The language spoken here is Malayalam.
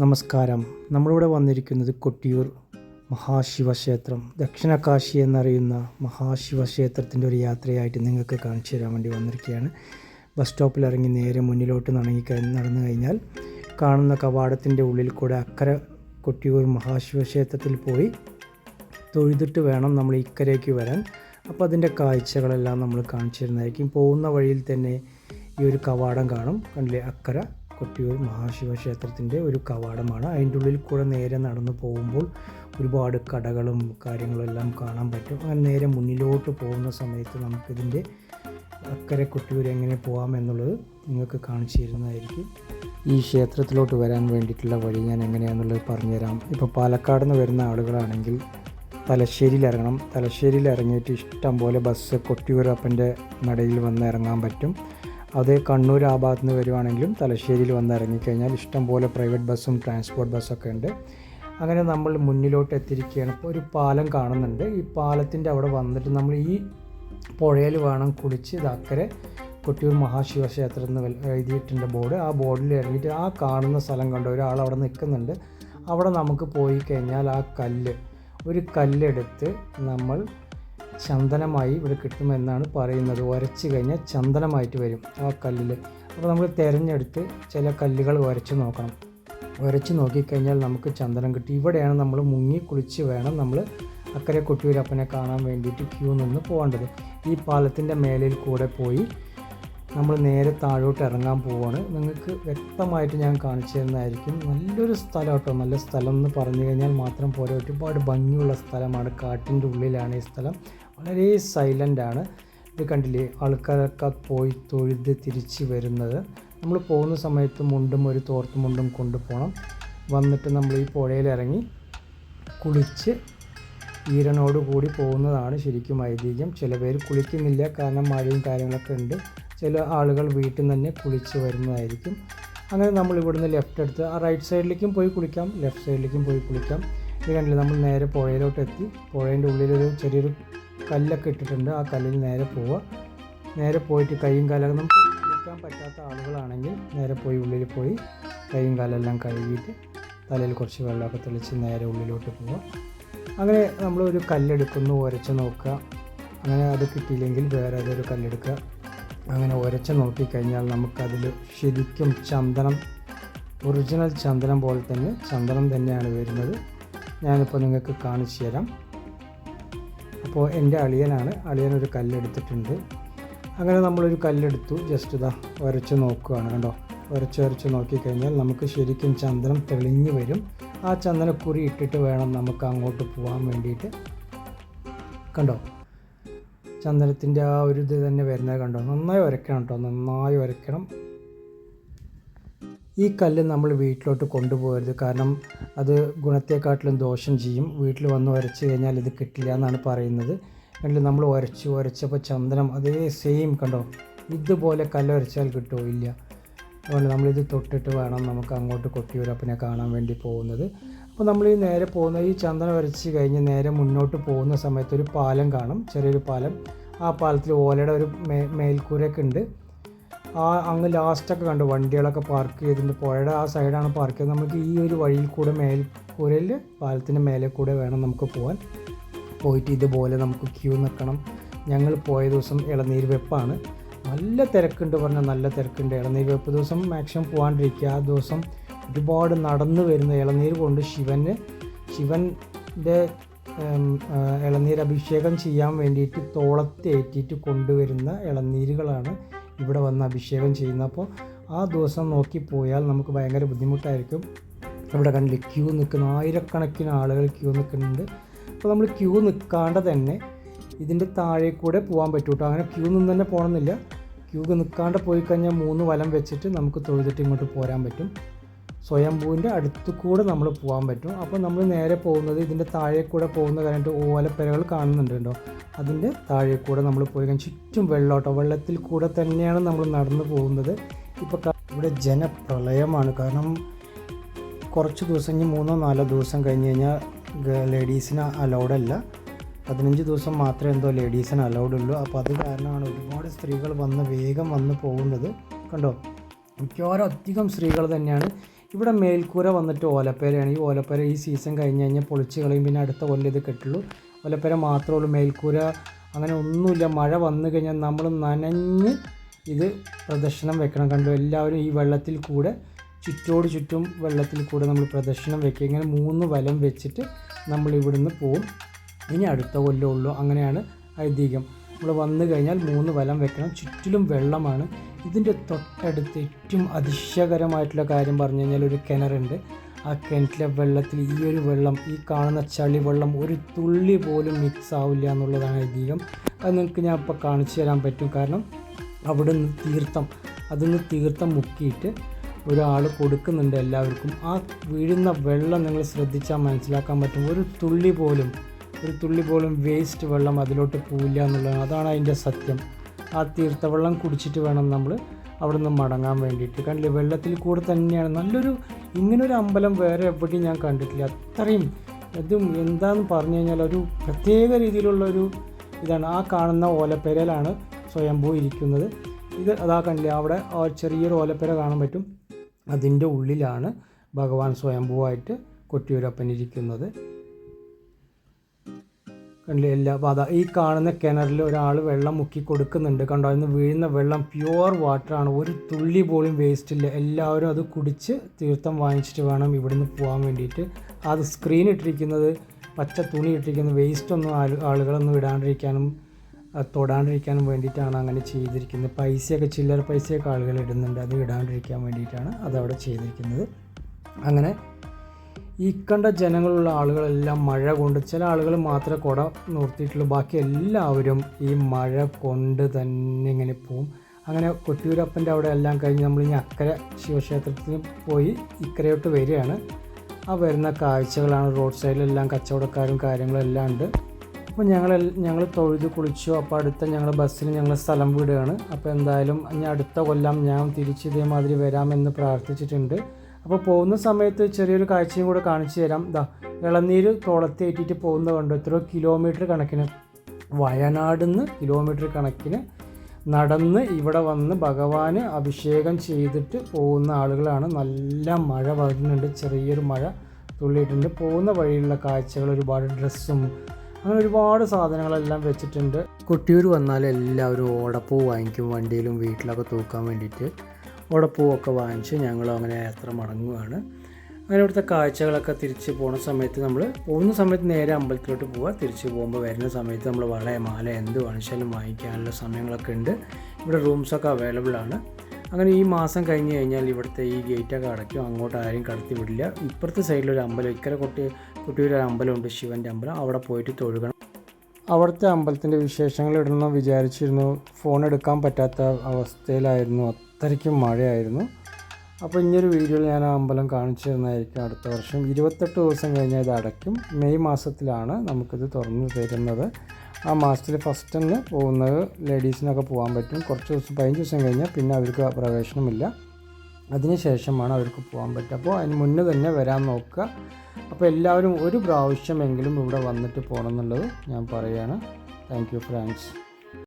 നമസ്കാരം. നമ്മളിവിടെ വന്നിരിക്കുന്നത് കൊട്ടിയൂർ മഹാശിവക്ഷേത്രം ദക്ഷിണ കാശി എന്നറിയുന്ന മഹാശിവക്ഷേത്രത്തിന്റെ ഒരു യാത്രയായിട്ട് നിങ്ങൾക്ക് കാണിച്ചു തരാൻ വേണ്ടി വന്നിരിക്കുകയാണ്. ബസ് സ്റ്റോപ്പിൽ ഇറങ്ങി നേരെ മുന്നിലോട്ട് നടങ്ങി നടന്നു കഴിഞ്ഞാൽ കാണുന്ന കവാടത്തിന്റെ ഉള്ളിൽ കൂടെ അക്കരെ കൊട്ടിയൂർ മഹാശിവക്ഷേത്രത്തിൽ പോയി തൊഴുതിട്ട് വേണം നമ്മൾ ഇക്കരയ്ക്ക് വരാൻ. അപ്പോൾ അതിന്റെ കാഴ്ചകളെല്ലാം നമ്മൾ കാണിച്ചു തരുന്നതായിരിക്കും. പോകുന്ന വഴിയിൽ തന്നെ ഈ ഒരു കവാടം കാണും. കണ്ടില്ലേ? അക്കര കൊട്ടിയൂർ മഹാശിവക്ഷേത്രത്തിന്റെ ഒരു കവാടമാണ്. അതിന്റെ ഉള്ളിൽ കൂടെ നേരെ നടന്നു പോകുമ്പോൾ ഒരുപാട് കടകളും കാര്യങ്ങളും എല്ലാം കാണാൻ പറ്റും. അങ്ങനെ നേരെ മുന്നിലോട്ട് പോകുന്ന സമയത്ത് നമുക്കിതിന്റെ അക്കരെ കൊട്ടിയൂർ എങ്ങനെ പോകാം എന്നുള്ളത് നിങ്ങൾക്ക് കാണിച്ചു തരുന്നതായിരിക്കും ഈ ക്ഷേത്രത്തിലോട്ട് വരാൻ വേണ്ടിയിട്ടുള്ള വഴി ഞാൻ എങ്ങനെയാണെന്നുള്ളത് പറഞ്ഞുതരാം. ഇപ്പോൾ പാലക്കാട് നിന്ന് വരുന്ന ആളുകളാണെങ്കിൽ തലശ്ശേരിയിൽ ഇറങ്ങണം. തലശ്ശേരിയിൽ ഇറങ്ങിയിട്ട് ഇഷ്ടം പോലെ ബസ് കൊട്ടിയൂരപ്പന്റെ നടയിൽ വന്ന് ഇറങ്ങാൻ പറ്റും. അതേ കണ്ണൂർ ആ ഭാഗത്ത് നിന്ന് വരുവാണെങ്കിലും തലശ്ശേരിയിൽ വന്ന് ഇറങ്ങിക്കഴിഞ്ഞാൽ ഇഷ്ടംപോലെ പ്രൈവറ്റ് ബസ്സും ട്രാൻസ്പോർട്ട് ബസ്സൊക്കെ ഉണ്ട്. അങ്ങനെ നമ്മൾ മുന്നിലോട്ട് എത്തിയിരിക്കുകയാണ്. ഇപ്പോൾ ഒരു പാലം കാണുന്നുണ്ട്. ഈ പാലത്തിന്റെ അവിടെ വന്നിട്ട് നമ്മൾ ഈ പുഴയിൽ വേണം കുളിച്ച് ഇത് അക്കരെ കൊട്ടിയൂർ മഹാശിവക്ഷേത്രം എന്ന് എഴുതിയിട്ടുണ്ട് ബോർഡ്. ആ ബോർഡിൽ ഇറങ്ങിയിട്ട് ആ കാണുന്ന സ്ഥലം കണ്ട ഒരാൾ അവിടെ നിൽക്കുന്നുണ്ട്. അവിടെ നമുക്ക് പോയി കഴിഞ്ഞാൽ ആ കല്ല് ഒരു കല്ലെടുത്ത് നമ്മൾ ചന്ദനമായി ഇവിടെ കിട്ടുമെന്നാണ് പറയുന്നത്. ഉരച്ച് കഴിഞ്ഞാൽ ചന്ദനമായിട്ട് വരും ആ കല്ലിൽ അപ്പോൾ നമ്മൾ തിരഞ്ഞെടുത്ത് ചില കല്ലുകൾ ഉരച്ച് നോക്കണം. ഉരച്ച് നോക്കിക്കഴിഞ്ഞാൽ നമുക്ക് ചന്ദനം കിട്ടും. ഇവിടെയാണ് നമ്മൾ മുങ്ങി കുളിച്ച് വേണം നമ്മൾ അക്കരെ കൊട്ടിയൂരപ്പനെ കാണാൻ വേണ്ടിയിട്ട് ക്യൂ നിന്ന് പോകേണ്ടത്. ഈ പാലത്തിന്റെ മേലിൽ കൂടെ പോയി നമ്മൾ നേരെ താഴോട്ട് ഇറങ്ങാൻ പോവുകയാണ് നിങ്ങൾക്ക് വ്യക്തമായിട്ട് ഞാൻ കാണിച്ചു തരുന്നതായിരിക്കും. നല്ലൊരു സ്ഥലം കേട്ടോ. നല്ല സ്ഥലം എന്ന് പറഞ്ഞു കഴിഞ്ഞാൽ മാത്രം പോരാ. ഒരുപാട് ഭംഗിയുള്ള സ്ഥലമാണ്. കാട്ടിന്റെ ഉള്ളിലാണ് ഈ സ്ഥലം. വളരെ സൈലന്റ് ആണ്. ഇത് കണ്ടില്ലേ? ആൾക്കാരൊക്കെ പോയി തൊഴുത് തിരിച്ച് വരുന്നത്. നമ്മൾ പോകുന്ന സമയത്ത് മുണ്ടും ഒരു തോർത്ത് മുണ്ടും കൊണ്ടുപോകണം വന്നിട്ട് നമ്മൾ ഈ പുഴയിൽ ഇറങ്ങി കുളിച്ച് ഈരനോട് കൂടി പോകുന്നതാണ് ശരിക്കും ഐതിഹ്യം. ചില പേര് കുളിക്കുന്നില്ല. കാരണം മഴയും കാര്യങ്ങളൊക്കെ ഉണ്ട്. ചില ആളുകൾ വീട്ടിൽ നിന്ന് തന്നെ കുളിച്ച് വരുന്നതായിരിക്കും. അങ്ങനെ നമ്മൾ ഇവിടുന്ന് ലെഫ്റ്റ് എടുത്ത് ആ റൈറ്റ് സൈഡിലേക്കും പോയി കുളിക്കാം ലെഫ്റ്റ് സൈഡിലേക്കും പോയി കുളിക്കാം. ഇത് കണ്ടില്ല നമ്മൾ നേരെ പുഴയിലോട്ട് എത്തി. പുഴേന്റെ ഉള്ളിലൊരു ചെറിയൊരു കല്ലൊക്കെ ഇട്ടിട്ടുണ്ട്. ആ കല്ലിൽ നേരെ പോവുക. നേരെ പോയിട്ട് കൈയും കാലൊക്കെ നമുക്ക് കുളിക്കാൻ പറ്റാത്ത ആളുകളാണെങ്കിൽ നേരെ പോയി ഉള്ളിൽ പോയി കൈയും കാലെല്ലാം കഴുകിയിട്ട് തലയിൽ കുറച്ച് വെള്ളമൊക്കെ തെളിച്ച് നേരെ ഉള്ളിലോട്ട് പോവുക. അങ്ങനെ നമ്മൾ ഒരു കല്ലെടുക്കുന്നു ഉരച്ച് നോക്കുക. അങ്ങനെ അത് കിട്ടിയില്ലെങ്കിൽ വേറെ ഏതൊരു കല്ലെടുക്കുക. അങ്ങനെ ഉരച്ച് നോക്കിക്കഴിഞ്ഞാൽ നമുക്കതിൽ ശരിക്കും ചന്ദനം ഒറിജിനൽ ചന്ദനം പോലെ തന്നെ ചന്ദനം തന്നെയാണ് വരുന്നത്. ഞാനിപ്പോൾ നിങ്ങൾക്ക് കാണിച്ചു തരാം. അപ്പോൾ എന്റെ അളിയനാണ് അളിയൻ ഒരു കല്ലെടുത്തിട്ടുണ്ട്. അങ്ങനെ നമ്മളൊരു കല്ലെടുത്തു ജസ്റ്റ് ഇതാ ഉരച്ച് നോക്കുകയാണ് കണ്ടോ? ഉരച്ച് ഉരച്ച് നോക്കിക്കഴിഞ്ഞാൽ നമുക്ക് ശരിക്കും ചന്ദനം തെളിഞ്ഞു വരും. ആ ചന്ദനക്കുറി ഇട്ടിട്ട് വേണം നമുക്ക് അങ്ങോട്ട് പോകാൻ വേണ്ടിയിട്ട്. കണ്ടോ? ചന്ദനത്തിന്റെ ആ ഒരു ഇത് തന്നെ വരുന്നത് കണ്ടോ? നന്നായി വരയ്ക്കണം കേട്ടോ നന്നായി വരയ്ക്കണം. ഈ കല്ല് നമ്മൾ വീട്ടിലോട്ട് കൊണ്ടുപോകരുത്. കാരണം അത് ഗുണത്തെക്കാട്ടിലും ദോഷം ചെയ്യും. വീട്ടിൽ വന്ന് ഉരച്ച് കഴിഞ്ഞാൽ ഇത് കിട്ടില്ല എന്നാണ് പറയുന്നത്. കണ്ടില്ല നമ്മൾ ഉരച്ച് ഉരച്ചപ്പോൾ ചന്ദനം അതേ സെയിം കണ്ടോ? ഇതുപോലെ കല്ല് ഉരച്ചാൽ കിട്ടുമോ? ഇല്ല. അതുകൊണ്ട് നമ്മളിത് തൊട്ടിട്ട് വേണം നമുക്ക് അങ്ങോട്ട് കൊട്ടിയൂരപ്പനെ കാണാൻ വേണ്ടി പോകുന്നത്. അപ്പോൾ നമ്മൾ ഈ നേരെ പോകുന്ന ഈ ചന്ദനം വരച്ച് കഴിഞ്ഞ് നേരെ മുന്നോട്ട് പോകുന്ന സമയത്ത് ഒരു പാലം കാണും ചെറിയൊരു പാലം. ആ പാലത്തിൽ ഓലയുടെ ഒരു മേ മേൽക്കൂരയൊക്കെ ഉണ്ട്. ആ അങ്ങ് ലാസ്റ്റൊക്കെ കണ്ടു വണ്ടികളൊക്കെ പാർക്ക് ചെയ്തിട്ടുണ്ട്. പുഴയുടെ ആ സൈഡാണ് പാർക്ക് ചെയ്തത്. നമുക്ക് ഈ ഒരു വഴിയിൽ കൂടെ മേൽക്കൂരയിൽ പാലത്തിന്റെ മേലെ കൂടെ വേണം നമുക്ക് പോകാൻ പോയിട്ട് ഇതുപോലെ നമുക്ക് ക്യൂ നിൽക്കണം. ഞങ്ങൾ പോയ ദിവസം ഇളനീർ വെപ്പാണ്. നല്ല തിരക്കുണ്ട് പറഞ്ഞാൽ നല്ല തിരക്കുണ്ട്. ഇളനീർ വെപ്പ് ദിവസം മാക്സിമം പോകാണ്ടിരിക്കുക ആ ദിവസം ഒരുപാട് നടന്നു വരുന്ന ഇളനീർ കൊണ്ട് ശിവന് ശിവന്റെ ഇളനീർ അഭിഷേകം ചെയ്യാൻ വേണ്ടിയിട്ട് തോളത്തേറ്റിയിട്ട് കൊണ്ടുവരുന്ന ഇളനീരുകളാണ് ഇവിടെ വന്ന് അഭിഷേകം ചെയ്യുന്നത്. അപ്പോൾ ആ ദിവസം നോക്കിപ്പോയാൽ നമുക്ക് ഭയങ്കര ബുദ്ധിമുട്ടായിരിക്കും. ഇവിടെ കണ്ടില്ല ക്യൂ നിൽക്കുന്ന ആയിരക്കണക്കിന് ആളുകൾ ക്യൂ നിൽക്കുന്നുണ്ട്. അപ്പോൾ നമ്മൾ ക്യൂ നിൽക്കാണ്ട് തന്നെ ഇതിന്റെ താഴെ കൂടെ പോകാൻ പറ്റും അങ്ങനെ ക്യൂ നിന്ന് തന്നെ പോകണമെന്നില്ല ക്യൂ നിൽക്കാണ്ട് പോയി കഴിഞ്ഞാൽ മൂന്ന് വലം വെച്ചിട്ട് നമുക്ക് തൊഴുതിട്ട് ഇങ്ങോട്ട് പോരാൻ പറ്റും. സ്വയംഭൂവിന്റെ അടുത്ത് കൂടെ നമ്മൾ പോകാൻ പറ്റും. അപ്പോൾ നമ്മൾ നേരെ പോകുന്നത് ഇതിന്റെ താഴെ കൂടെ പോകുന്ന കാര്യമായിട്ട് ഓലപ്പെരകൾ കാണുന്നുണ്ട് അതിന്റെ താഴെ കൂടെ നമ്മൾ പോയി കഴിഞ്ഞാൽ ചുറ്റും വെള്ളോട്ടോ വെള്ളത്തിൽ കൂടെ തന്നെയാണ് നമ്മൾ നടന്നു പോകുന്നത്. ഇപ്പോൾ ഇവിടെ ജനപ്രളയമാണ്. കാരണം കുറച്ച് ദിവസം ഇനി മൂന്നോ നാലോ ദിവസം കഴിഞ്ഞ് കഴിഞ്ഞാൽ ലേഡീസിന് അലൗഡ് അല്ല. പതിനഞ്ച് ദിവസം മാത്രമേ എന്തോ ലേഡീസിന് അലൗഡ് ഉള്ളൂ. അപ്പോൾ അത് കാരണമാണ് ഒരുപാട് സ്ത്രീകൾ വന്ന് വേഗം വന്ന് പോകുന്നത്. കണ്ടോ? മിക്കവാറും അധികം സ്ത്രീകൾ തന്നെയാണ്. ഇവിടെ മേൽക്കൂര വന്നിട്ട് ഓലപ്പേരയാണ്. ഈ ഓലപ്പേര ഈ സീസൺ കഴിഞ്ഞ് കഴിഞ്ഞാൽ പൊളിച്ച് കളയും. പിന്നെ അടുത്ത കൊല്ലം ഇത് കെട്ടുള്ളൂ. ഓലപ്പേര മാത്രമേ ഉള്ളൂ. മേൽക്കൂര അങ്ങനെ ഒന്നുമില്ല. മഴ വന്നു കഴിഞ്ഞാൽ നമ്മൾ നനഞ്ഞ് ഇത് പ്രദർശനം വെക്കണം. കണ്ടു? എല്ലാവരും ഈ വെള്ളത്തിൽ കൂടെ ചുറ്റോട് ചുറ്റും വെള്ളത്തിൽ കൂടെ നമ്മൾ പ്രദർശനം വെക്കുക. ഇങ്ങനെ മൂന്ന് വലം വെച്ചിട്ട് നമ്മൾ ഇവിടുന്ന് പോവും. ഇനി അടുത്ത കൊല്ലം ഉള്ളൂ. അങ്ങനെയാണ് ഐതിഹ്യം. നമ്മൾ വന്നു കഴിഞ്ഞാൽ മൂന്ന് വലം വെക്കണം. ചുറ്റിലും വെള്ളമാണ്. ഇതിന്റെ തൊട്ടടുത്ത് ഏറ്റവും അതിശയകരമായിട്ടുള്ള കാര്യം പറഞ്ഞു കഴിഞ്ഞാൽ ഒരു കിണറുണ്ട്. ആ കിണറ്റിലെ വെള്ളത്തിൽ ഈ ഒരു വെള്ളം ഈ കാണുന്ന ചളി വെള്ളം ഒരു തുള്ളി പോലും മിക്സ് ആവില്ല എന്നുള്ളതാണ് ഐതിഹ്യം. അത് നിങ്ങൾക്ക് ഞാൻ ഇപ്പോൾ കാണിച്ചു തരാൻ പറ്റും. കാരണം അവിടെ നിന്ന് തീർത്ഥം അതിൽ നിന്ന് തീർത്ഥം മുക്കിയിട്ട് ഒരാൾ കൊടുക്കുന്നുണ്ട് എല്ലാവർക്കും. ആ വീഴുന്ന വെള്ളം നിങ്ങൾ ശ്രദ്ധിച്ചാൽ മനസ്സിലാക്കാൻ പറ്റും. ഒരു തുള്ളി പോലും ഒരു തുള്ളി പോലും വേസ്റ്റ് വെള്ളം അതിലോട്ട് പോവില്ല എന്നുള്ളതാണ് അതാണ് അതിന്റെ സത്യം. ആ തീർത്ഥവെള്ളം കുടിച്ചിട്ട് വേണം നമ്മൾ അവിടെ നിന്ന് മടങ്ങാൻ വേണ്ടിയിട്ട്. കണ്ടില്ലേ? വെള്ളത്തിൽ കൂടെ തന്നെയാണ്. നല്ലൊരു ഇങ്ങനൊരു അമ്പലം വേറെ എവിടെയും ഞാൻ കണ്ടിട്ടില്ല. അത്രയും ഇതും എന്താണെന്ന് പറഞ്ഞു കഴിഞ്ഞാൽ ഒരു പ്രത്യേക രീതിയിലുള്ള ഒരു ഇതാണ്. ആ കാണുന്ന ഓലപ്പെരയിലാണ് സ്വയംഭൂ ഇരിക്കുന്നത്. ഇത് അതാ കണ്ടില്ലേ? അവിടെ ചെറിയൊരു ഓലപ്പെര കാണാൻ പറ്റും. അതിന്റെ ഉള്ളിലാണ് ഭഗവാൻ സ്വയംഭൂവായിട്ട് കൊട്ടിയൂരപ്പൻ ഇരിക്കുന്നത്. കണ്ടില്ലേ? എല്ലാ അതാ ഈ കാണുന്ന കിണറിൽ ഒരാൾ വെള്ളം മുക്കി കൊടുക്കുന്നുണ്ട്. കണ്ടോ? അതിന് വീഴുന്ന വെള്ളം പ്യുവർ വാട്ടറാണ് ഒരു തുള്ളി പോലും വേസ്റ്റ് ഇല്ല. എല്ലാവരും അത് കുടിച്ച് തീർത്ഥം വാങ്ങിച്ചിട്ട് വേണം ഇവിടുന്ന് പോകാൻ വേണ്ടിയിട്ട്. അത് സ്ക്രീൻ ഇട്ടിരിക്കുന്നത് പച്ച തുണി ഇട്ടിരിക്കുന്ന വേസ്റ്റ് ഒന്നും ആളുകളൊന്നും ഇടാണ്ടിരിക്കാനും തൊടാണ്ടിരിക്കാനും വേണ്ടിയിട്ടാണ് അങ്ങനെ ചെയ്തിരിക്കുന്നത്. പൈസയൊക്കെ ചില്ലറ പൈസയൊക്കെ ആളുകൾ ഇടുന്നുണ്ട്. അത് ഇടാണ്ടിരിക്കാൻ വേണ്ടിയിട്ടാണ് അതവിടെ ചെയ്തിരിക്കുന്നത്. അങ്ങനെ ഈ കണ്ട ജനങ്ങളുള്ള ആളുകളെല്ലാം മഴ കൊണ്ട് ചില ആളുകൾ മാത്രമേ കുട നിർത്തിയിട്ടുള്ളൂ. ബാക്കി എല്ലാവരും ഈ മഴ കൊണ്ട് തന്നെ ഇങ്ങനെ പോവും. അങ്ങനെ കൊട്ടിയൂരപ്പന്റെ അവിടെ എല്ലാം കഴിഞ്ഞ് നമ്മൾ ഇനി അക്കരെ ശിവക്ഷേത്രത്തിന് പോയി ഇക്കരയോട്ട് വരികയാണ്. ആ വരുന്ന കാഴ്ചകളാണ് റോഡ് സൈഡിലെല്ലാം കച്ചവടക്കാരും കാര്യങ്ങളും എല്ലാം ഉണ്ട്. അപ്പോൾ ഞങ്ങൾ ഞങ്ങൾ തൊഴുത് കുളിച്ചു. അപ്പോൾ അടുത്ത ഞങ്ങൾ ബസ്സിന് ഞങ്ങൾ സ്ഥലം വിടുകയാണ്. അപ്പോൾ എന്തായാലും ഇനി അടുത്ത കൊല്ലം ഞാൻ തിരിച്ച് ഇതേമാതിരി വരാമെന്ന് പ്രാർത്ഥിച്ചിട്ടുണ്ട്. അപ്പോൾ പോകുന്ന സമയത്ത് ചെറിയൊരു കാഴ്ചയും കൂടെ കാണിച്ചു തരാം. ഇതാ ഇളനീര് തോളത്തേറ്റിട്ട് പോകുന്ന കണ്ടു? എത്ര കിലോമീറ്റർ കണക്കിന് വയനാട് നിന്ന് കിലോമീറ്റർ കണക്കിന് നടന്ന് ഇവിടെ വന്ന് ഭഗവാന് അഭിഷേകം ചെയ്തിട്ട് പോകുന്ന ആളുകളാണ്. നല്ല മഴ വരുന്നുണ്ട് ചെറിയൊരു മഴ തുള്ളിയിട്ടുണ്ട്. പോകുന്ന വഴിയിലുള്ള കാഴ്ചകൾ ഒരുപാട് ഡ്രസ്സും അങ്ങനെ ഒരുപാട് സാധനങ്ങളെല്ലാം വെച്ചിട്ടുണ്ട്. കൊട്ടിയൂർ വന്നാൽ എല്ലാവരും ഓടപ്പൂ വാങ്ങിക്കും വണ്ടിയിലും വീട്ടിലൊക്കെ തൂക്കാൻ വേണ്ടിയിട്ട്. ഓടപ്പൂവൊക്കെ വാങ്ങിച്ച് ഞങ്ങൾ അങ്ങനെ യാത്ര മടങ്ങുകയാണ് അങ്ങനെ ഇവിടുത്തെ കാഴ്ചകളൊക്കെ തിരിച്ച് പോണ സമയത്ത് നമ്മൾ പോകുന്ന സമയത്ത് നേരെ അമ്പലത്തിലോട്ട് പോവുക. തിരിച്ച് പോകുമ്പോൾ വരുന്ന സമയത്ത് നമ്മൾ വളരെ മാല എന്ത് വാങ്ങിച്ചാലും വാങ്ങിക്കാനുള്ള സമയങ്ങളൊക്കെ ഉണ്ട്. ഇവിടെ റൂംസൊക്കെ അവൈലബിൾ ആണ്. അങ്ങനെ ഈ മാസം കഴിഞ്ഞ് കഴിഞ്ഞാൽ ഇവിടുത്തെ ഈ ഗേറ്റൊക്കെ അടയ്ക്കും. അങ്ങോട്ട് ആരും കടത്തി വിടില്ല. ഇപ്പുറത്തെ സൈഡിലൊരു അമ്പലം ഇക്കര കൊട്ടി കുട്ടിയൊരു അമ്പലമുണ്ട് ശിവന്റെ അമ്പലം. അവിടെ പോയിട്ട് തൊഴുകണം. അവിടുത്തെ അമ്പലത്തിന്റെ വിശേഷങ്ങൾ ഇടണമെന്ന് വിചാരിച്ചിരുന്നു. ഫോൺ എടുക്കാൻ പറ്റാത്ത അവസ്ഥയിലായിരുന്നു. അത്രയ്ക്കും മഴയായിരുന്നു. അപ്പോൾ ഇനിയൊരു വീഡിയോയിൽ ഞാൻ ആ അമ്പലം കാണിച്ചു തന്നായിരിക്കും അടുത്ത വർഷം. ഇരുപത്തെട്ട് ദിവസം കഴിഞ്ഞാൽ ഇത് അടയ്ക്കും. മെയ് മാസത്തിലാണ് നമുക്കിത് തുറന്നു തരുന്നത്. ആ മാസത്തിൽ ഫസ്റ്റ് തന്നെ പോകുന്നത് ലേഡീസിനൊക്കെ പോകാൻ പറ്റും. കുറച്ച് ദിവസം പതിനഞ്ച് ദിവസം കഴിഞ്ഞാൽ പിന്നെ അവർക്ക് പ്രവേശനമില്ല. അതിന് ശേഷമാണ് അവർക്ക് പോകാൻ പറ്റുക. അപ്പോൾ അതിന് മുന്നേ തന്നെ വരാൻ നോക്കുക. അപ്പോൾ എല്ലാവരും ഒരു പ്രാവശ്യമെങ്കിലും ഇവിടെ വന്നിട്ട് പോകണം എന്നുള്ളത് ഞാൻ പറയുകയാണ് താങ്ക് യു ഫ്രണ്ട്സ്